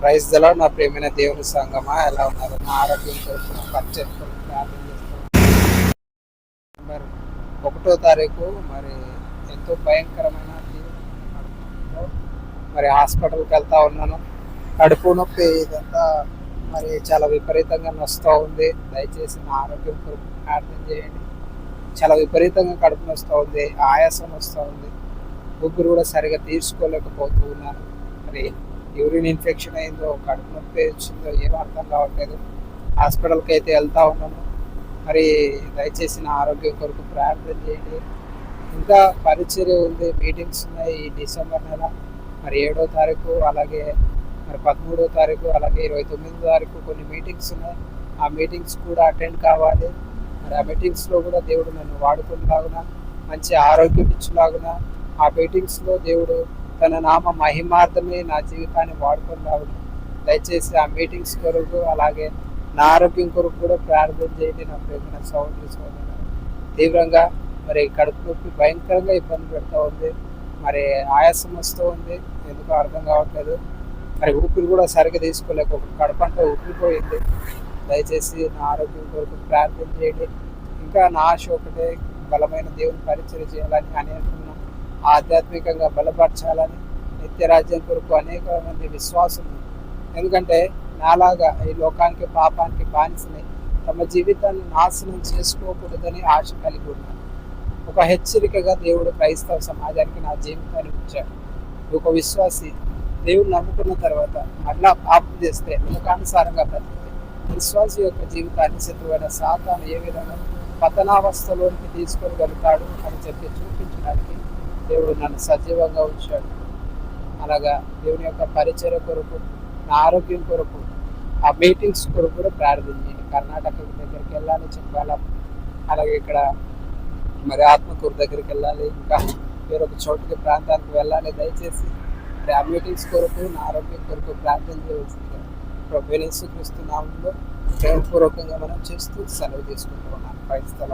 Praise దలో నా ప్రేమైన దేవుని సంగమా ఎలా ఉన్నారు? నా ఆరోగ్యం కొరకు పరిచయం కొరకు ప్రార్థన చేస్తున్నాను మరి ఒకటో తారీఖు మరి ఎంతో భయంకరమైన మరి హాస్పిటల్కి వెళ్తా ఉన్నాను. కడుపు నొప్పి ఇదంతా మరి చాలా విపరీతంగా నొస్తూ ఉంది. దయచేసి నా ఆరోగ్యం కొరకు ప్రార్థన చేయండి. చాలా విపరీతంగా కడుపు నొస్తూ ఉంది ఆయాసం వస్తూ ఉంది. ఊపిరి కూడా సరిగా తీర్చుకోలేకపోతూ ఉన్నాను మరి యూరిన్ ఇన్ఫెక్షన్ అయిందో కడుపు నొప్పి వచ్చిందో ఏమీ అర్థం కావట్లేదు. హాస్పిటల్కి అయితే వెళ్తూ ఉన్నాను మరి దయచేసి నా ఆరోగ్యం కొరకు ప్రార్థన చేయండి. ఇంకా పరిచర్య ఉంది మీటింగ్స్ ఉన్నాయి ఈ డిసెంబర్ నెల. మరి ఏడో తారీఖు అలాగే మరి పదమూడో తారీఖు అలాగే ఇరవై తొమ్మిదో తారీఖు కొన్ని మీటింగ్స్ ఉన్నాయి. ఆ మీటింగ్స్ కూడా అటెండ్ కావాలి. మరి ఆ మీటింగ్స్లో కూడా దేవుడు నన్ను వాడుకునేలాగున మంచి ఆరోగ్యం ఇచ్చేలాగున ఆ మీటింగ్స్లో దేవుడు తన నామ మహిమార్థమే నా జీవితాన్ని వాడుకునేలాగున దయచేసి ఆ మీటింగ్స్ కొరకు అలాగే నా ఆరోగ్యం కొరకు కూడా ప్రార్థన చేయండి నా ప్రేమ సౌండ్ తీవ్రంగా మరి కడుపు నొప్పి భయంకరంగా ఇబ్బంది పెడతా ఉంది. మరి ఆయాసం వస్తూ ఉంది. ఎందుకో అర్థం కావట్లేదు. మరి ఊపిరి కూడా సరిగ్గా తీసుకోలేక ఒక అంతా ఊపిరిపోయింది. దయచేసి నా ఆరోగ్యం కొరకు ప్రార్థన చేయండి. ఇంకా నా ఆశ ఒకటే బలమైన దేవుని పరిచయం చేయాలని అని అనుకున్నాను ఆధ్యాత్మికంగా బలపరచాలని నిత్యరాజ్యం కొరకు అనేక మంది విశ్వాసులు ఎందుకంటే నాలాగా ఈ లోకానికి పాపానికి బానిసని తమ జీవితాన్ని నాశనం చేసుకోకూడదని ఆశ కలిగి ఉన్నాను ఒక హెచ్చరికగా దేవుడు క్రైస్తవ సమాజానికి నా జీవితాన్ని ఇచ్చాడు ఒక విశ్వాసి దేవుడు నమ్ముకున్న తర్వాత మళ్ళా పాపం చేస్తే లోకానుసారంగా బ్రతికితే విశ్వాసి యొక్క జీవితాన్ని శత్రువైన సాతాను ఏ విధంగా పతనావస్థలోనికి తీసుకొని వెళ్తాడు అని చెప్పి చూపించడానికి దేవుడు నన్ను సజీవంగా ఉంచాడు. అలాగా దేవుని యొక్క పరిచయ కొరకు నా ఆరోగ్యం కొరకు ఆ మీటింగ్స్ కొరకు కూడా చేయండి. కర్ణాటక దగ్గరికి వెళ్ళాలి చెప్పాలా అలాగే ఇక్కడ మరి ఆత్మకూరు దగ్గరికి వెళ్ళాలి. ఇంకా వేరొక చోటుకి ప్రాంతానికి వెళ్ళాలి. దయచేసి మరి ఆ మీటింగ్స్ కొరకు నా ఆరోగ్యం కొరకు ప్రార్థన చేయవలసిందిగా ప్రభు యేసుక్రీస్తు నామంలో ప్రేమపూర్వకంగా మనం చేస్తూ సెలవు తీసుకుంటూ ఉన్నాను క్రైస్తవ